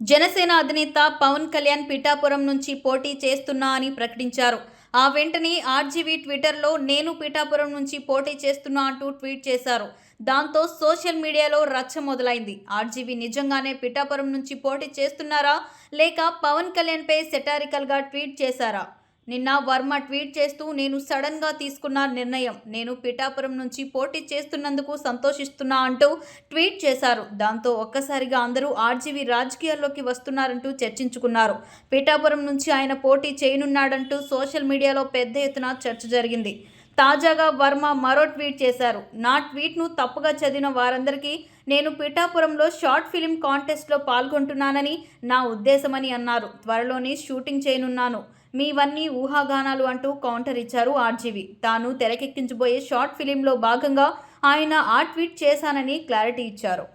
జనసేన అధినేత పవన్ కళ్యాణ్ పిఠాపురం నుంచి పోటీ చేస్తున్నా అని ప్రకటించారు. ఆ వెంటనే ఆర్జీవీ ట్విట్టర్లో నేను పిఠాపురం నుంచి పోటీ చేస్తున్నా అంటూ ట్వీట్ చేశారు. దాంతో సోషల్ మీడియాలో రచ్చ మొదలైంది. ఆర్జీవీ నిజంగానే పిఠాపురం నుంచి పోటీ చేస్తున్నారా? లేక పవన్ కళ్యాణ్పై సెటారికల్గా ట్వీట్ చేశారా? నిన్న వర్మ ట్వీట్ చేస్తూ నేను సడన్గా తీసుకున్న నిర్ణయం. నేను పిఠాపురం నుంచి పోటీ చేస్తున్నందుకు సంతోషిస్తున్నా అంటూ ట్వీట్ చేశారు. దాంతో ఒక్కసారిగా అందరూ ఆర్జీవీ రాజకీయాల్లోకి వస్తున్నారంటూ చర్చించుకున్నారు. పిఠాపురం నుంచి ఆయన పోటీ చేయనున్నాడంటూ సోషల్ మీడియాలో పెద్ద ఎత్తున చర్చ జరిగింది. తాజాగా వర్మ మరో ట్వీట్ చేశారు. నా ట్వీట్ను తప్పుగా చదివిన వారందరికీ నేను పిఠాపురంలో షార్ట్ ఫిలిం కాంటెస్ట్లో పాల్గొంటున్నానని నా ఉద్దేశమని అన్నారు. త్వరలోనే షూటింగ్ చేయనున్నాను. మీవన్నీ ఊహాగానాలు అంటూ కౌంటర్ ఇచ్చారు ఆర్జీవి. తాను తెరకెక్కించబోయే షార్ట్ ఫిలింలో భాగంగా ఆయన ఆ ట్వీట్ చేశానని క్లారిటీ ఇచ్చారు.